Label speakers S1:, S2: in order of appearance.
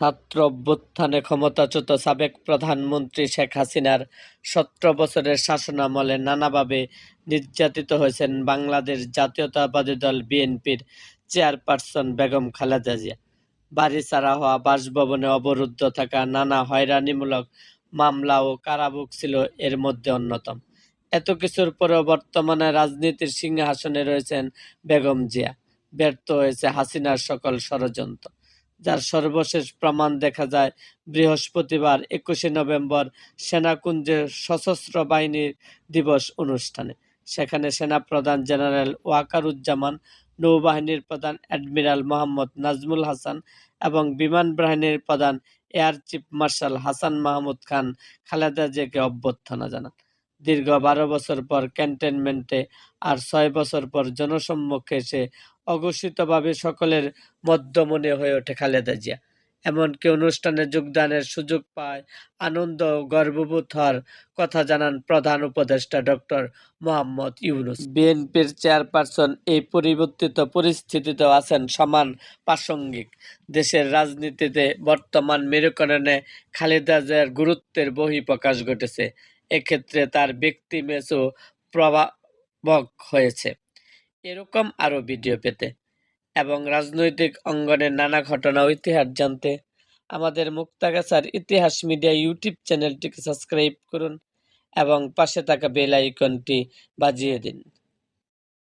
S1: ছাত্র অভ্যুত্থানে ক্ষমতাচ্যুত সাবেক প্রধানমন্ত্রী শেখ হাসিনার সতেরো বছরের শাসনামলে নানাভাবে নির্যাতিত হয়েছেন বাংলাদেশ জাতীয়তাবাদী দল বিএনপির চেয়ারপারসন বেগম খালেদা জিয়া। বাড়ি ছাড়া হওয়া বাসভবনে অবরুদ্ধ থাকা নানা হয়রানিমূলক মামলা ও কারাভোগ ছিল এর মধ্যে অন্যতম। এত কিছুর পরেও বর্তমানে রাজনীতির সিংহাসনে রয়েছেন বেগম জিয়া। ব্যর্থ হয়েছে হাসিনার সকল ষড়যন্ত্র। যার সর্বশেষ প্রমাণ দেখা যায় বৃহস্পতিবার, একুশে নভেম্বর সেনাকুঞ্জে সশস্ত্র বাহিনীর দিবস অনুষ্ঠানে। সেখানে সেনাপ্রধান জেনারেল ওয়াকারুজ্জামান, নৌবাহিনীর প্রধান অ্যাডমিরাল মোহাম্মদ নাজমুল হাসান এবং বিমান বাহিনীর প্রধান air chief marshal Hasan Mahmud Khan Khaleda জিয়াকে অভ্যর্থনা জানান। দীর্ঘ বারো বছর পর ক্যান্টনমেন্টে আর ছয় বছর পর জনসম্মুখে এসে অঘোষিতভাবে সকলের মধ্যমণি হয়ে ওঠে খালেদা জিয়া। এমনকি অনুষ্ঠানে যোগদানের সুযোগ পায় আনন্দ গর্ববোধ হওয়ার কথা জানান প্রধান উপদেষ্টা ডক্টর মোহাম্মদ ইউনুস। বিএনপির চেয়ারপারসন এই পরিবর্তিত পরিস্থিতিতেও আছেন সমান প্রাসঙ্গিক। দেশের রাজনীতিতে বর্তমান মেরুকরণে খালেদা জিয়ার গুরুত্বের বহিঃপ্রকাশ ঘটেছে। এক্ষেত্রে তার ব্যক্তি মেচও প্রভাবক হয়েছে। এরকম আরও ভিডিও পেতে এবং রাজনৈতিক অঙ্গনের নানা ঘটনা ইতিহাস জানতে আমাদের মুক্তাগাছার ইতিহাস মিডিয়া ইউটিউব চ্যানেলটিকে সাবস্ক্রাইব করুন এবং পাশে থাকা বেল আইকনটি বাজিয়ে দিন।